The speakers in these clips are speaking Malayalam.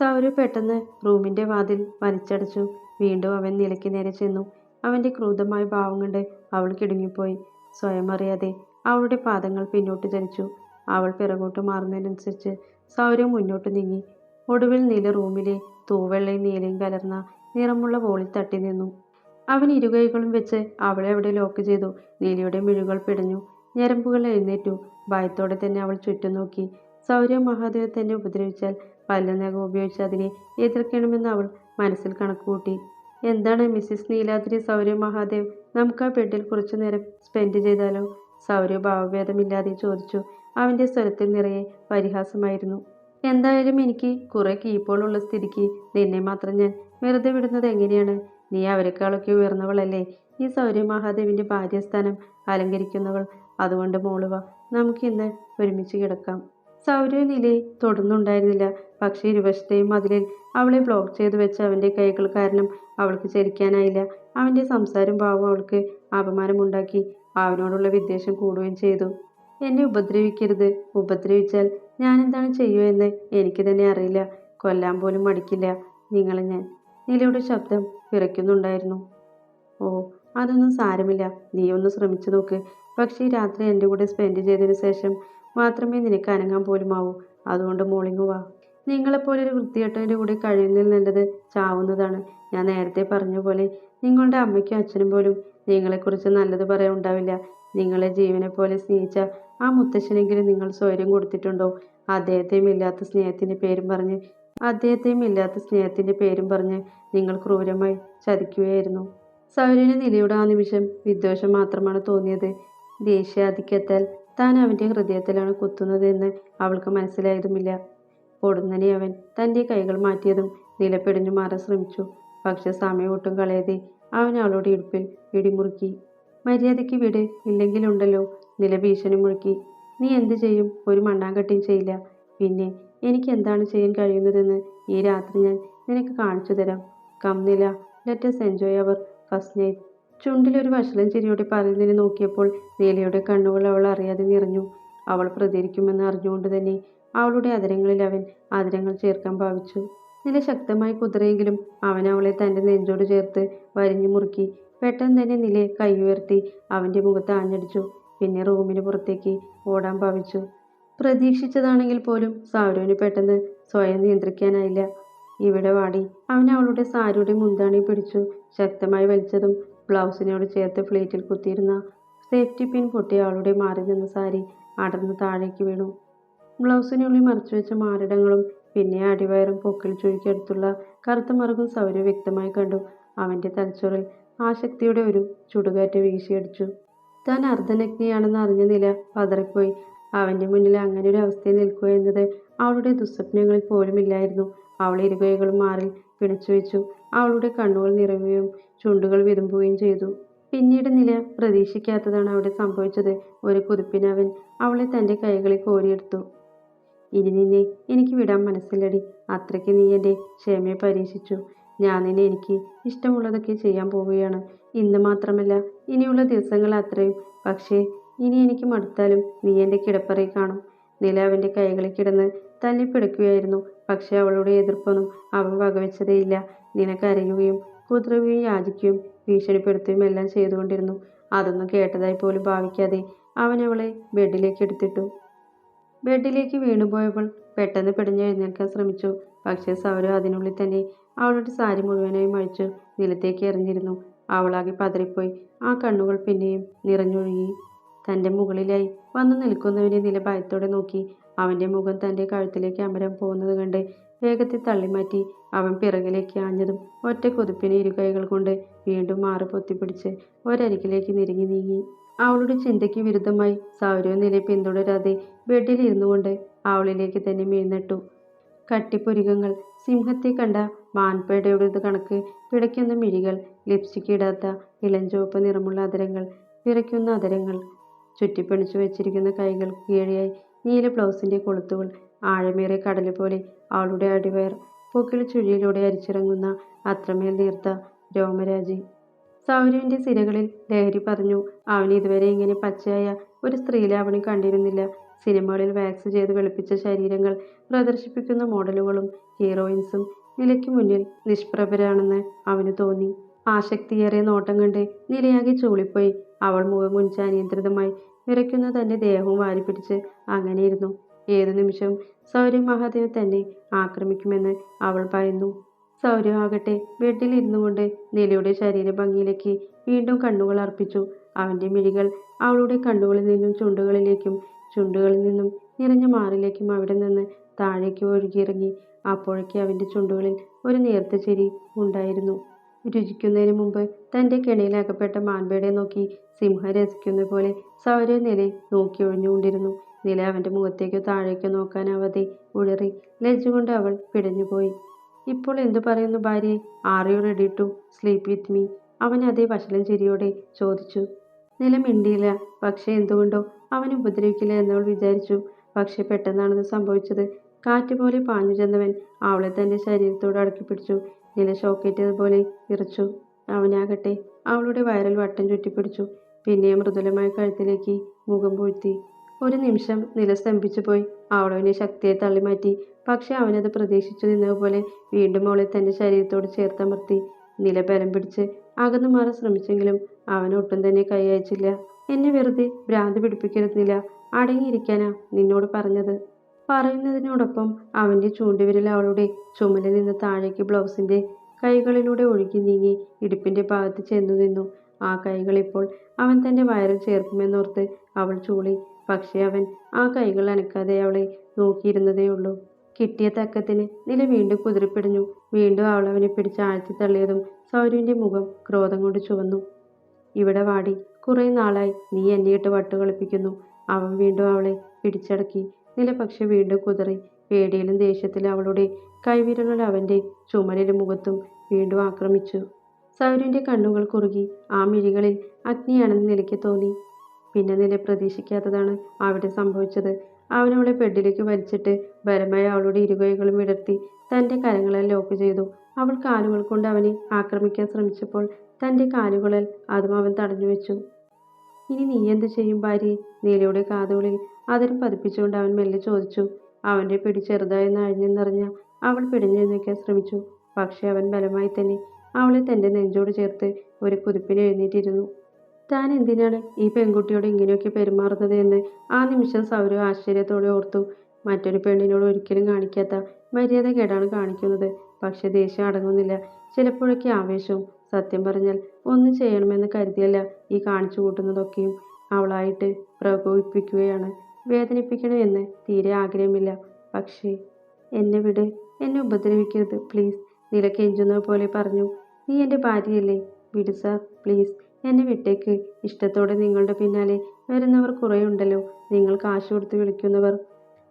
സൗരവ് പെട്ടെന്ന് റൂമിന്റെ വാതിൽ വലിച്ചടച്ചു. വീണ്ടും അവൻ നിലയ്ക്ക് നേരെ ചെന്നു. അവന്റെ ക്രൂരമായ ഭാവം കണ്ട് അവൾ കിടുങ്ങിപ്പോയി. സ്വയം അറിയാതെ അവളുടെ പാദങ്ങൾ പിന്നോട്ട് ചലിച്ചു അവൾ പിറകോട്ട് മാറുന്നതിനനുസരിച്ച് സൗരവ് മുന്നോട്ട് നീങ്ങി. ഒടുവിൽ നീല റൂമിലെ തൂവെള്ളയും നീലയും കലർന്ന നിറമുള്ള വോളിൽ തട്ടി നിന്നു. അവൻ ഇരുകൈകളും വെച്ച് അവളെ അവിടെ ലോക്ക് ചെയ്തു. നീലയുടെ മിഴുകൾ പിടഞ്ഞു. ഞരമ്പുകൾ എഴുന്നേറ്റു. ഭയത്തോടെ തന്നെ അവൾ ചുറ്റും നോക്കി. സൗര്യ മഹാദേവ് തന്നെ ഉപദ്രവിച്ചാൽ പല്ലുനഖം ഉപയോഗിച്ച് അതിനെ എതിർക്കണമെന്ന് അവൾ മനസ്സിൽ കണക്കുകൂട്ടി. എന്താണ് മിസ്സിസ് നീലാദ്രി സൗര്യ മഹാദേവ്? നമുക്ക് ആ ബെഡിൽ കുറച്ചു നേരം സ്പെൻഡ് ചെയ്താലോ? സൗര്യ ഭാവഭേദമില്ലാതെ ചോദിച്ചു. അവന്റെ സ്വരത്തിൽ നിറയെ പരിഹാസമായിരുന്നു. എന്തായാലും എനിക്ക് കുറെ കീപ്പോളുള്ള സ്ഥിതിക്ക് നിന്നെ മാത്രം ഞാൻ വെറുതെ വിടുന്നത് എങ്ങനെയാണ്? നീ അവരെക്കാളൊക്കെ ഉയർന്നവളല്ലേ? ഈ സൗര്യ മഹാദേവിന്റെ ഭാര്യസ്ഥാനം അലങ്കരിക്കുന്നവൾ അതുകൊണ്ട് മോളുവ. നമുക്കിന്ന് ഒരുമിച്ച് കിടക്കാം. സൗര്യ നിലയെ തൊടുന്നുണ്ടായിരുന്നില്ല. പക്ഷേ ഇരുവശത്തെയും മതിലിൽ അവളെ ബ്ലോക്ക് ചെയ്തു വെച്ച അവന്റെ കൈകൾ കാരണം അവൾക്ക് ചലിക്കാനായില്ല അവന്റെ സംസാരം ഭാവം അവൾക്ക് അപമാനമുണ്ടാക്കി. അവനോടുള്ള വിദ്വേഷം കൂടുകയും ചെയ്തു. എന്നെ ഉപദ്രവിക്കരുത്. ഉപദ്രവിച്ചാൽ ഞാൻ എന്താണ് ചെയ്യുക എന്ന് എനിക്ക് തന്നെ അറിയില്ല. കൊല്ലാൻ പോലും മടിക്കില്ല. നിങ്ങളെ ഞാൻ നിലയുടെ ശബ്ദം വിറയ്ക്കുന്നുണ്ടായിരുന്നു. ഓ അതൊന്നും സാരമില്ല. നീ ഒന്ന് ശ്രമിച്ചു നോക്ക്. പക്ഷേ രാത്രി എന്റെ കൂടെ സ്പെൻഡ് ചെയ്തതിന് ശേഷം മാത്രമേ നിനക്ക് അനങ്ങാൻ പോലും ആവൂ അതുകൊണ്ട് മോളിങ്ങു വാ. നിങ്ങളെപ്പോലൊരു വൃത്തികെട്ടവന്റെ കൂടെ കഴിയുന്നതിൽ നല്ലത് ചാവുന്നതാണ്. ഞാൻ നേരത്തെ പറഞ്ഞ പോലെ നിങ്ങളുടെ അമ്മയ്ക്കും അച്ഛനും പോലും നിങ്ങളെക്കുറിച്ച് നല്ലത് പറയാൻ ഉണ്ടാവില്ല. നിങ്ങളെ ജീവനെ പോലെ സ്നേഹിച്ച ആ മുത്തശ്ശനെങ്കിലും നിങ്ങൾ സ്വയം കൊടുത്തിട്ടുണ്ടോ? അദ്ദേഹത്തെയും ഇല്ലാത്ത സ്നേഹത്തിന്റെ പേരും പറഞ്ഞ് അദ്ദേഹത്തെയും ഇല്ലാത്ത സ്നേഹത്തിന്റെ പേരും പറഞ്ഞ് നിങ്ങൾ ക്രൂരമായി ചതിക്കുകയായിരുന്നു. സൗര്യന് നിലയുടെ ആ നിമിഷം വിദ്വേഷം മാത്രമാണ് തോന്നിയത്. ദേഷ്യാധിക്യത്താൽ താൻ അവന്റെ ഹൃദയത്തിലാണ് കുത്തുന്നതെന്ന് അവൾക്ക് മനസ്സിലായതുമില്ല പൊടുന്നനെ അവൻ തന്റെ കൈകൾ മാറ്റിയതും നിലപ്പെടിഞ്ഞു മാറാൻ ശ്രമിച്ചു. പക്ഷെ സമയം ഒട്ടും കളയാതെ അവൻ അവളുടെ ഇടുപ്പിൽ ഇടിമുറുക്കി. മര്യാദയ്ക്ക് വിട് ഇല്ലെങ്കിലുണ്ടല്ലോ നില ഭീഷണി മുഴുക്കി. നീ എന്ത് ചെയ്യും? ഒരു മണ്ണാങ്കട്ടിയും ചെയ്യില്ല. പിന്നെ എനിക്ക് എന്താണ് ചെയ്യാൻ കഴിയുന്നതെന്ന് ഈ രാത്രി ഞാൻ നിനക്ക് കാണിച്ചു തരാം. കം നില let's enjoy our first night ചുണ്ടിലൊരു വഷളൻ ചിരിയോടെ പറയുന്നതിനെ നോക്കിയപ്പോൾ നീലയുടെ കണ്ണുകൾ അവൾ അറിയാതെ നിറഞ്ഞു. അവൾ പ്രതികരിക്കുമെന്ന് അറിഞ്ഞുകൊണ്ട് തന്നെ അവളുടെ അതിരങ്ങളിൽ അവൻ അതിരങ്ങൾ ചേർക്കാൻ ഭാവിച്ചു. നില ശക്തമായി കുതിരയെങ്കിലും അവൻ അവളെ തന്റെ നെഞ്ചോട് ചേർത്ത് വരിഞ്ഞു മുറുക്കി. പെട്ടെന്ന് തന്നെ നില കൈ ഉയർത്തി അവന്റെ മുഖത്ത് ആഞ്ഞടിച്ചു. പിന്നെ റൂമിന് പുറത്തേക്ക് ഓടാൻ ഭാവിച്ചു. പ്രതീക്ഷിച്ചതാണെങ്കിൽ പോലും സൗരവിന് പെട്ടെന്ന് സ്വയം നിയന്ത്രിക്കാനായില്ല. ഇവിടെ വാടി. അവൻ അവളുടെ സാരിയുടെ മുന്താണി പിടിച്ചു. ശക്തമായി വലിച്ചതും ബ്ലൗസിനോട് ചേർത്ത് ഫ്ലീറ്റിൽ കുത്തിയിരുന്ന സേഫ്റ്റി പിൻ പൊട്ടി അവളുടെ മാറി നിന്ന സാരി അടർന്ന് താഴേക്ക് വീണു. ബ്ലൗസിനുള്ളിൽ മറച്ചു വെച്ച മാറിടങ്ങളും പിന്നെ അടിവയറും പൊക്കിൽ ചുഴിക്കടുത്തുള്ള കറുത്ത മറുകും സൗര്യ വ്യക്തമായി കണ്ടു. അവന്റെ തലച്ചോറിൽ ആശക്തിയുടെ ഒരു ചുടുകാറ്റ് വീശിയടിച്ചു. താൻ അർദ്ധനഗ്നിയാണെന്ന് അറിഞ്ഞ നില പതറിപ്പോയി. അവന്റെ മുന്നിൽ അങ്ങനെ ഒരു അവസ്ഥയിൽ നിൽക്കുക എന്നത് അവളുടെ ദുസ്വപ്നങ്ങളിൽ പോലുമില്ലായിരുന്നു. അവൾ ഇരുകൈകളും മാറിൽ പിടിച്ചു വെച്ചു അവളുടെ കണ്ണുകൾ നിറയുകയും ചുണ്ടുകൾ വിതുമ്പുകയും ചെയ്തു. പിന്നീട് നില പ്രതീക്ഷിക്കാത്തതാണ് അവിടെ സംഭവിച്ചത്. ഒരു കുതിപ്പിനവൻ അവളെ തന്റെ കൈകളിൽ കോരിയെടുത്തു. ഇനി നിന്നെ എനിക്ക് വിടാൻ മനസ്സില്ലടി. അത്രയ്ക്ക് നീ എന്റെ ക്ഷമയെ പരീക്ഷിച്ചു. ഞാൻ നിന്നെ എനിക്ക് ഇഷ്ടമുള്ളതൊക്കെ ചെയ്യാൻ പോവുകയാണ്. ഇന്ന് മാത്രമല്ല ഇനിയുള്ള ദിവസങ്ങൾ അത്രയും. പക്ഷേ ഇനി എനിക്ക് മടുത്താലും നീ എന്റെ കിടപ്പറയിൽ കാണും. നില അവന്റെ കൈകളിൽ കിടന്ന് തല്ലിപ്പിടിക്കുകയായിരുന്നു. പക്ഷേ അവളുടെ എതിർപ്പൊന്നും അവൻ വകവെച്ചതേയില്ല. നില കുതിരുകയും യാചിക്കുകയും ഭീഷണിപ്പെടുത്തുകയും എല്ലാം ചെയ്തുകൊണ്ടിരുന്നു. അതൊന്നും കേട്ടതായി പോലും ഭാവിക്കാതെ അവൻ അവളെ ബെഡിലേക്ക് എടുത്തിട്ടു. ബെഡിലേക്ക് വീണുപോയപ്പോൾ പെട്ടെന്ന് പിടഞ്ഞെഴുന്നേൽക്കാൻ ശ്രമിച്ചു. പക്ഷേ സൗരവ് അതിനുള്ളിൽ തന്നെ അവളുടെ സാരി മുഴുവനായും അഴിച്ചു നിലത്തേക്ക് എറിഞ്ഞിരുന്നു. അവളാകെ പതറിപ്പോയി. ആ കണ്ണുകൾ പിന്നെയും നിറഞ്ഞൊഴുകി. തന്റെ മുകളിലായി വന്നു നിൽക്കുന്നവനെ നില ഭയത്തോടെ നോക്കി. അവന്റെ മുഖം തന്റെ കഴുത്തിലേക്ക് അമരം പോകുന്നത് കണ്ട് വേഗത്തിൽ തള്ളിമാറ്റി അവൻ പിറകിലേക്ക് ആഞ്ഞതും ഒറ്റ കൊതുപ്പിനെ ഇരുകൈകൾ കൊണ്ട് വീണ്ടും മാറി പൊത്തിപ്പിടിച്ച് ഒരരികിലേക്ക് നിരങ്ങി നീങ്ങി. അവളുടെ ചിന്തയ്ക്ക് വിരുദ്ധമായി സൗരവ് നിലയെ പിന്തുടരാതെ ബെഡിൽ ഇരുന്നു കൊണ്ട് അവളിലേക്ക് തന്നെ മേൽനട്ടു. കട്ടിപ്പൊരുകങ്ങൾ സിംഹത്തെ കണ്ട മാൻപേടയുടേത് കണക്ക് പിടയ്ക്കുന്ന മിഴികൾ ലിപ്സ്റ്റിക് ഇടാത്ത ഇളഞ്ചുവപ്പ് നിറമുള്ള അതരങ്ങൾ വിറയ്ക്കുന്ന അതരങ്ങൾ ചുറ്റിപ്പിണിച്ചു വെച്ചിരിക്കുന്ന കൈകൾ കീഴെയായി നീല ബ്ലൗസിന്റെ കൊളുത്തുകൾ ആഴമേറിയ കടൽ പോലെ അവളുടെ അടിവയർ പൊക്കിൾ ചുഴിയിലൂടെ അരിച്ചിറങ്ങുന്ന അത്രമേൽ നീർത്ത രോമരാജി. സൗരവിന്റെ സിരകളിൽ ലഹരി പറഞ്ഞു അവൻ ഇതുവരെ ഇങ്ങനെ പച്ചയായ ഒരു സ്ത്രീലാവണി കണ്ടിരുന്നില്ല. സിനിമകളിൽ വാക്സ് ചെയ്ത് വെളുപ്പിച്ച ശരീരങ്ങൾ പ്രദർശിപ്പിക്കുന്ന മോഡലുകളും ഹീറോയിൻസും നിലയ്ക്ക് മുന്നിൽ നിഷ്പ്രഭരാണെന്ന് അവന് തോന്നി. ആശക്തിയേറെ നോട്ടം കണ്ട് നിലയാകെ ചൂളിപ്പോയി. അവൾ മുഖം മുൻചാനിയന്ത്രിതമായി വിറയ്ക്കുന്ന തന്റെ ദേഹവും വാരിപ്പിടിച്ച് അങ്ങനെയിരുന്നു. ഏതു നിമിഷവും സൗര്യ മഹാദേവ് തന്നെ ആക്രമിക്കുമെന്ന് അവൾ ഭയന്നു സൗരവ് ആകട്ടെ ബെഡിൽ ഇരുന്നു കൊണ്ട് നിലയുടെ ശരീരഭംഗിയിലേക്ക് വീണ്ടും കണ്ണുകൾ അർപ്പിച്ചു. അവന്റെ മിഴികൾ അവളുടെ കണ്ണുകളിൽ നിന്നും ചുണ്ടുകളിലേക്കും ചുണ്ടുകളിൽ നിന്നും നിറഞ്ഞ മാറിലേക്കും അവിടെ നിന്ന് താഴേക്ക് ഒഴുകിയിറങ്ങി. അപ്പോഴേക്ക് അവന്റെ ചുണ്ടുകളിൽ ഒരു നേർത്ത ചിരി ഉണ്ടായിരുന്നു. രുചിക്കുന്നതിന് മുമ്പ് തന്റെ കെണിയിൽ അകപ്പെട്ട മാൻപേടെ നോക്കി സിംഹം രസിക്കുന്ന പോലെ നില നോക്കി ഒഴിഞ്ഞുകൊണ്ടിരുന്നു. നില അവന്റെ മുഖത്തേക്കോ താഴേക്കോ നോക്കാനാവാതെ ഉഴറി ലജ്ജ കൊണ്ട് അവൾ പിടഞ്ഞുപോയി. ഇപ്പോൾ എന്തു പറയുന്നു ഭാര്യ are you ready to sleep with me അവൻ അതേ വശലം ചിരിയോടെ ചോദിച്ചു. നില മിണ്ടിയില്ല. പക്ഷേ എന്തുകൊണ്ടോ അവൻ ഉപദ്രവിക്കില്ല എന്നവൾ വിചാരിച്ചു. പക്ഷേ പെട്ടെന്നാണത് സംഭവിച്ചത്. കാറ്റ് പോലെ പാഞ്ഞു ചെന്നവൻ അവളെ തന്റെ ശരീരത്തോട് അടക്കി പിടിച്ചു. നില ഷോക്കേറ്റതുപോലെ വിറച്ചു അവനാകട്ടെ അവളുടെ വയറിൽ വട്ടം ചുറ്റിപ്പിടിച്ചു. പിന്നെ മൃദുലമായ കഴുത്തിലേക്ക് മുഖം പൂഴ്ത്തി. ഒരു നിമിഷം നില സ്തംഭിച്ചു പോയി. അവളവനെ ശക്തിയെ തള്ളിമാറ്റി. പക്ഷെ അവനത് പ്രതീക്ഷിച്ചു നിന്നതുപോലെ വീണ്ടും അവളെ തന്റെ ശരീരത്തോട് ചേർത്തമർത്തി നില ബലം പിടിച്ച് അകന്നു മാറാൻ ശ്രമിച്ചെങ്കിലും അവൻ ഒട്ടും തന്നെ കൈ അയച്ചില്ല. എന്നെ വെറുതെ ഭ്രാന്ത് പിടിപ്പിക്കരുന്നില്ല അടങ്ങിയിരിക്കാനാ നിന്നോട് പറഞ്ഞത്. പറയുന്നതിനോടൊപ്പം അവന്റെ ചൂണ്ടുവിരൽ അവളുടെ ചുമലിൽ നിന്ന് താഴേക്ക് ബ്ലൗസിന്റെ കൈകളിലൂടെ ഒഴുകി നീങ്ങി ഇടുപ്പിന്റെ ഭാഗത്ത് ചെന്നു നിന്നു. ആ കൈകൾ ഇപ്പോൾ അവൻ തന്റെ വയറിൽ ചേർക്കുമെന്നോർത്ത് അവൾ ചൂളി പക്ഷേ അവൻ ആ കൈകൾ അനക്കാതെ അവളെ നോക്കിയിരുന്നതേ ഉള്ളൂ. കിട്ടിയ തക്കത്തിന് നില വീണ്ടും കുതിരിപ്പിടിഞ്ഞു. വീണ്ടും അവൾ അവനെ പിടിച്ച് ആഴ്ത്തി തള്ളിയതും സൗരവിന്റെ മുഖം ക്രോധം കൊണ്ട് ചുവന്നു. ഇവിടെ വാടി. കുറെ നാളായി. നീ എന്നെ ഇട്ട് വട്ട് കളിപ്പിക്കുന്നു. അവൻ വീണ്ടും അവളെ പിടിച്ചടക്കി. നില പക്ഷെ വീണ്ടും കുതിറി. പേടിയിലും ദേഷ്യത്തിലും അവളുടെ കൈവിരലുകൾ അവന്റെ ചുമലിലും മുഖത്തും വീണ്ടും ആക്രമിച്ചു. സൗരവിന്റെ കണ്ണുകൾ കുറുകി. ആ മിഴികളിൽ അഗ്നിയാണെന്ന് നിലയ്ക്ക് തോന്നി. പിന്നെ നില പ്രതീക്ഷിക്കാത്തതാണ് അവിടെ സംഭവിച്ചത്. അവളെ ബെഡിലേക്ക് വലിച്ചിട്ട് ബലമായി അവളുടെ ഇരുകൈകളും വിടർത്തി തന്റെ കരങ്ങളെ ലോക്ക് ചെയ്തു. അവൾ കാലുകൾ കൊണ്ട് അവനെ ആക്രമിക്കാൻ ശ്രമിച്ചപ്പോൾ തന്റെ കാലുകളിൽ അതും അവൻ തടഞ്ഞു വെച്ചു. ഇനി നീ എന്ത് ചെയ്യും ഭാര്യ? നീലയുടെ കാതുകളിൽ അതിരും പതിപ്പിച്ചുകൊണ്ട് അവൻ മെല്ലെ ചോദിച്ചു. അവന്റെ പിടി ചെറുതായി അഴിഞ്ഞെന്നറിഞ്ഞ അവൾ പിടിഞ്ഞു നിൽക്കാൻ ശ്രമിച്ചു. പക്ഷേ അവൻ ബലമായി തന്നെ അവളെ തന്റെ നെഞ്ചോട് ചേർത്ത് ഒരു കുതിപ്പിന് എഴുന്നേറ്റിരുന്നു. താൻ എന്തിനാണ് ഈ പെൺകുട്ടിയോട് ഇങ്ങനെയൊക്കെ പെരുമാറുന്നത് എന്ന് ആ നിമിഷം സൗരവ് ആശ്ചര്യത്തോടെ ഓർത്തു. മറ്റൊരു പെണ്ണിനോട് ഒരിക്കലും കാണിക്കാത്ത മര്യാദ കേടാണ് കാണിക്കുന്നത്. പക്ഷെ ദേഷ്യം അടങ്ങുന്നില്ല. ചിലപ്പോഴൊക്കെ ആവേശവും സത്യം പറഞ്ഞാൽ ഒന്നും ചെയ്യണമെന്ന് കരുതിയല്ല ഈ കാണിച്ചു കൂട്ടുന്നതൊക്കെയും അവളായിട്ട് പ്രകോപിപ്പിക്കുകയാണ്. വേദനിപ്പിക്കണമെന്ന് തീരെ ആഗ്രഹമില്ല. പക്ഷേ എന്നെ വിട്. എന്നെ ഉപദ്രവിക്കരുത്. പ്ലീസ്. നില പോലെ പറഞ്ഞു. നീ എന്റെ ഭാര്യയല്ലേ? വിട് സാർ. പ്ലീസ്. എന്നെ വിട്ടേക്ക്. ഇഷ്ടത്തോടെ നിങ്ങളുടെ പിന്നാലെ വരുന്നവർ കുറേയുണ്ടല്ലോ. നിങ്ങൾ കാശ് കൊടുത്ത് വിളിക്കുന്നവർ.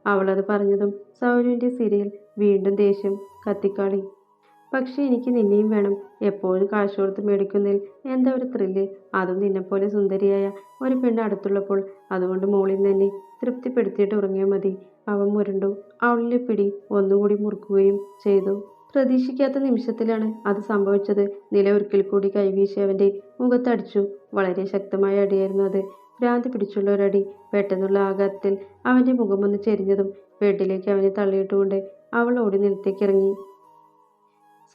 അവളത് പറഞ്ഞതും സൗരുവിന്റെ സിരയിൽ വീണ്ടും ദേഷ്യം കത്തിക്കാളി. പക്ഷേ എനിക്ക് നിന്നെയും വേണം. എപ്പോഴും കാശ് കൊടുത്ത് മേടിക്കുന്നതിൽ എന്താ ഒരു ത്രില്ല്? അതും നിന്നെപ്പോലെ സുന്ദരിയായ ഒരു പെണ്ണ് അടുത്തുള്ളപ്പോൾ അതുകൊണ്ട് മോളിൽ തന്നെ തൃപ്തിപ്പെടുത്തിയിട്ട് ഉറങ്ങിയാൽ മതി അവൻ മുരണ്ടു. അവളിലെ പിടി ഒന്നുകൂടി മുറുക്കുകയും ചെയ്തു. പ്രതീക്ഷിക്കാത്ത നിമിഷത്തിലാണ് അത് സംഭവിച്ചത്. നില ഒരിക്കൽ കൂടി കൈവീശി അവന്റെ മുഖത്തടിച്ചു. വളരെ ശക്തമായ അടിയായിരുന്നു അത്. ഭ്രാന്തി പിടിച്ചുള്ള ഒരടി പെട്ടെന്നുള്ള ആഘാതത്തിൽ അവന്റെ ഒന്ന് ചെരിഞ്ഞതും ബെഡിലേക്ക് അവനെ തള്ളിയിട്ടുകൊണ്ട് അവൾ ഓടി നിലത്തേക്ക് ഇറങ്ങി.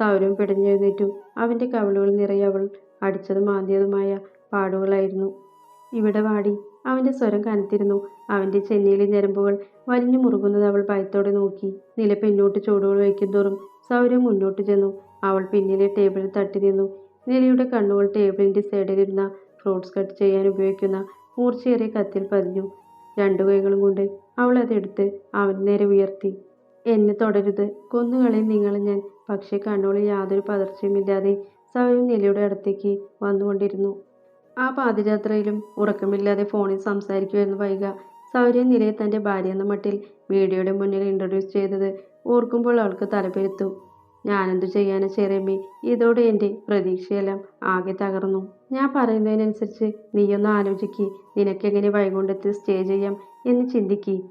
സൗരവും പിടഞ്ഞെഴുന്നേറ്റു. അവന്റെ കവിളുകൾ നിറയെ അവൾ അടിച്ചതും ആദ്യതുമായ പാടുകളായിരുന്നു. ഇവിടെ വാടി. അവന്റെ സ്വരം കനത്തിരുന്നു. അവന്റെ ചെന്നൈയിലെ ഞരമ്പുകൾ വലിഞ്ഞു മുറുകുന്നത് അവൾ ഭയത്തോടെ നോക്കി. നില പിന്നോട്ട് ചുവടുകൾ വയ്ക്കുന്തോറും സൗരം മുന്നോട്ട് ചെന്നു. അവൾ പിന്നിലെ ടേബിളിൽ തട്ടി നിന്നു. നിലയുടെ കണ്ണുകൾ ടേബിളിന്റെ സൈഡിലിരുന്ന ഫ്രൂട്ട്സ് കട്ട് ചെയ്യാൻ ഉപയോഗിക്കുന്ന മൂർച്ചയേറിയ കത്തിൽ പതിഞ്ഞു. രണ്ടു കൈകളും കൊണ്ട് അവൾ അതെടുത്ത് അവൻ നേരെ ഉയർത്തി. എന്നെ തുടരുത്. കൊന്നുകളെ നിങ്ങൾ ഞാൻ. പക്ഷേ കണ്ണുകളിൽ യാതൊരു പതർച്ചയുമില്ലാതെ സൗരം നിലയുടെ അടുത്തേക്ക് വന്നുകൊണ്ടിരുന്നു. ആ പാതിരാത്രയിലും ഉറക്കമില്ലാതെ ഫോണിൽ സംസാരിക്കുമായിരുന്നു വൈക സൗര്യം നിലയെ തന്റെ ഭാര്യ എന്ന മട്ടിൽ മീഡിയയുടെ മുന്നിൽ ഇൻട്രൊഡ്യൂസ് ചെയ്തത് ഓർക്കുമ്പോൾ അവൾക്ക് തലപെരുത്തു. ഞാനെന്തു ചെയ്യാനാ ചെറിയമ്മേ? ഇതോടെ എന്റെ പ്രതീക്ഷയെല്ലാം ആകെ തകർന്നു. ഞാൻ പറയുന്നതിനനുസരിച്ച് നീയൊന്ന് ആലോചിക്ക്. നിനക്കെങ്ങനെ വൈകുണ്ഠത്തിൽ സ്റ്റേ ചെയ്യാം എന്ന് ചിന്തിക്കി.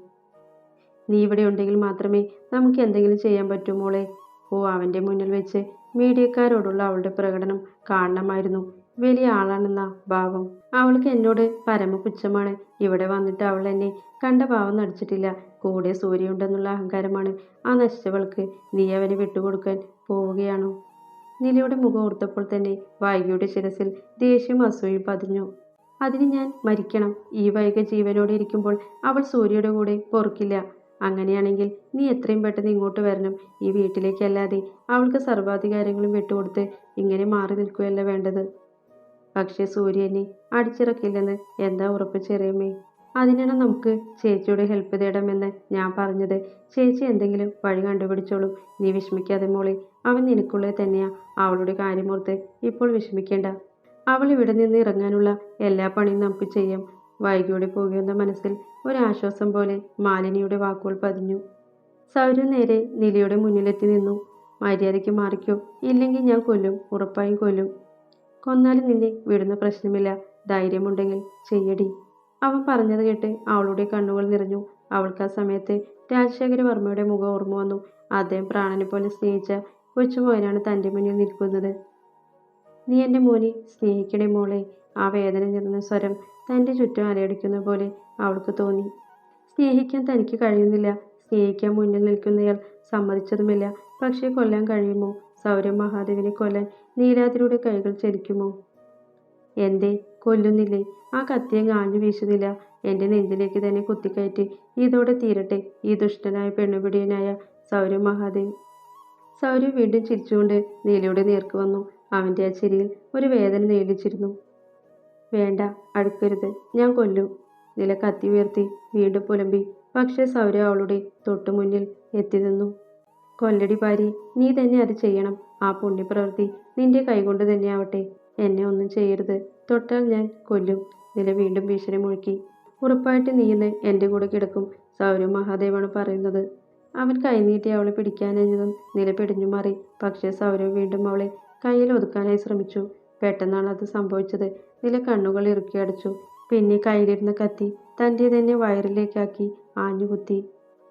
നീ ഇവിടെ ഉണ്ടെങ്കിൽ മാത്രമേ നമുക്ക് എന്തെങ്കിലും ചെയ്യാൻ പറ്റൂ മോളെ. ഓ അവന്റെ മുന്നിൽ വെച്ച് മീഡിയക്കാരോടുള്ള അവളുടെ പ്രകടനം കാണണമായിരുന്നു. വലിയ ആളാണെന്ന ഭാവം. അവൾക്ക് എന്നോട് പരമപുച്ഛമാണ്. ഇവിടെ വന്നിട്ട് അവൾ എന്നെ കണ്ട ഭാവം നടിച്ചിട്ടില്ല. കൂടെ സൂര്യയുണ്ടെന്നുള്ള അഹങ്കാരമാണ് ആ നശിച്ചവൾക്ക്. നീ അവനെ വിട്ടുകൊടുക്കാൻ പോവുകയാണോ? നിലയുടെ മുഖം ഓർത്തപ്പോൾ തന്നെ വൈകിയുടെ ശിരസിൽ ദേഷ്യം അസൂയും പതിഞ്ഞു. അതിന് ഞാൻ മരിക്കണം. ഈ വൈക ജീവനോടെ ഇരിക്കുമ്പോൾ അവൾ സൂര്യയുടെ കൂടെ പൊറുക്കില്ല. അങ്ങനെയാണെങ്കിൽ നീ എത്രയും പെട്ടെന്ന് ഇങ്ങോട്ട് വരണം. ഈ വീട്ടിലേക്കല്ലാതെ അവൾക്ക് സർവാധികാരങ്ങളും വിട്ടുകൊടുത്ത് ഇങ്ങനെ മാറി നിൽക്കുകയല്ല വേണ്ടത്. പക്ഷേ സൂര്യനെ അടിച്ചിറക്കില്ലെന്ന് എന്താ ഉറപ്പ് ചെറിയമ്മേ? അതിനാണ് നമുക്ക് ചേച്ചിയുടെ ഹെൽപ്പ് തേടാമെന്ന് ഞാൻ പറഞ്ഞത്. ചേച്ചി എന്തെങ്കിലും വഴി കണ്ടുപിടിച്ചോളൂ. നീ വിഷമിക്കാതെ മോളെ. അവൻ നിനക്കുള്ളത് തന്നെയാ. അവളുടെ കാര്യമോർത്ത് ഇപ്പോൾ വിഷമിക്കേണ്ട. അവൾ ഇവിടെ നിന്ന് ഇറങ്ങാനുള്ള എല്ലാ പണിയും നമുക്ക് ചെയ്യാം. വൈകിയോടെ പോകുന്ന മനസ്സിൽ ഒരാശ്വാസം പോലെ മാലിനിയുടെ വാക്കുകൾ പതിഞ്ഞു. സൗര നേരെ നിലയുടെ മുന്നിലെത്തി നിന്നു. മര്യാദയ്ക്ക് മാറിക്കോ. ഇല്ലെങ്കിൽ ഞാൻ കൊല്ലും. ഉറപ്പായും കൊല്ലും. കൊന്നാലും നിന്നെ വിടുന്ന പ്രശ്നമില്ല. ധൈര്യമുണ്ടെങ്കിൽ ചെയ്യടി. അവൻ പറഞ്ഞത് കേട്ട് അവളുടെ കണ്ണുകൾ നിറഞ്ഞു. അവൾക്ക് ആ സമയത്ത് രാജശേഖര വർമ്മയുടെ മുഖം ഓർമ്മ വന്നു. അദ്ദേഹം പ്രാണനെ പോലെ സ്നേഹിച്ച കൊച്ചുമോനാണ് തന്റെ മുന്നിൽ നിൽക്കുന്നത്. നീ എന്റെ മോനെ സ്നേഹിക്കണേ മോളെ. ആ വേദന നിറഞ്ഞ സ്വരം തന്റെ ചുറ്റും അലയടിക്കുന്ന പോലെ അവൾക്ക് തോന്നി. സ്നേഹിക്കാൻ തനിക്ക് കഴിയുന്നില്ല. സ്നേഹിക്കാൻ മുന്നിൽ നിൽക്കുന്നയാൾ സമ്മതിച്ചതുമില്ല. പക്ഷേ കൊല്ലാൻ കഴിയുമോ? സൗരം മഹാദേവിനെ കൊല്ലാൻ നീലാതിരുടെ കൈകൾ ചലിക്കുമോ എന്തേ കൊല്ലുന്നില്ലേ? ആ കത്തിയെ ആഞ്ഞു വീശുന്നില്ല. എന്റെ നെഞ്ചിലേക്ക് തന്നെ കുത്തിക്കയറ്റി ഇതോടെ തീരട്ടെ ഈ ദുഷ്ടനായ പെണ്ണുപിടിയനായ സൗരവ് മഹാദേവ്. സൗരവ് വീണ്ടും ചിരിച്ചുകൊണ്ട് നീലയുടെ നേർക്ക് വന്നു. അവന്റെ ആ ചിരിയിൽ ഒരു വേദന നേടിച്ചിരുന്നു. വേണ്ട അടുക്കരുത് ഞാൻ കൊല്ലും. നില കത്തി ഉയർത്തി വീണ്ടും പുലമ്പി. പക്ഷേ സൗരവ് അവളുടെ തൊട്ടു മുന്നിൽ എത്തി നിന്നു. കൊല്ലടി പാരി നീ തന്നെ അത് ചെയ്യണം. ആ പുണ്യപ്രവൃത്തി നിന്റെ കൈകൊണ്ട് തന്നെ ആവട്ടെ എന്നെ ഒന്നും ചെയ്യരുത്. തൊട്ടാൽ ഞാൻ കൊല്ലും. നില വീണ്ടും ഭീഷണി മുഴക്കി. ഉറപ്പായിട്ട് നീ ഇന്ന് എന്റെ കൂടെ കിടക്കും സൗരവ് മഹാദേവാണ് പറയുന്നത്. അവൻ കൈനീട്ടി അവളെ പിടിക്കാനഞ്ഞതും നില പിടിഞ്ഞു മാറി. പക്ഷേ സൗരവ് വീണ്ടും അവളെ കയ്യിൽ ഒതുക്കാനായി ശ്രമിച്ചു. പെട്ടെന്നാണ് അത് സംഭവിച്ചത്. നില കണ്ണുകൾ ഇറുക്കി അടച്ചു. പിന്നെ കയ്യിലിരുന്ന കത്തി തന്റെ തന്നെ വയറിലേക്കാക്കി ആഞ്ഞുകുത്തി.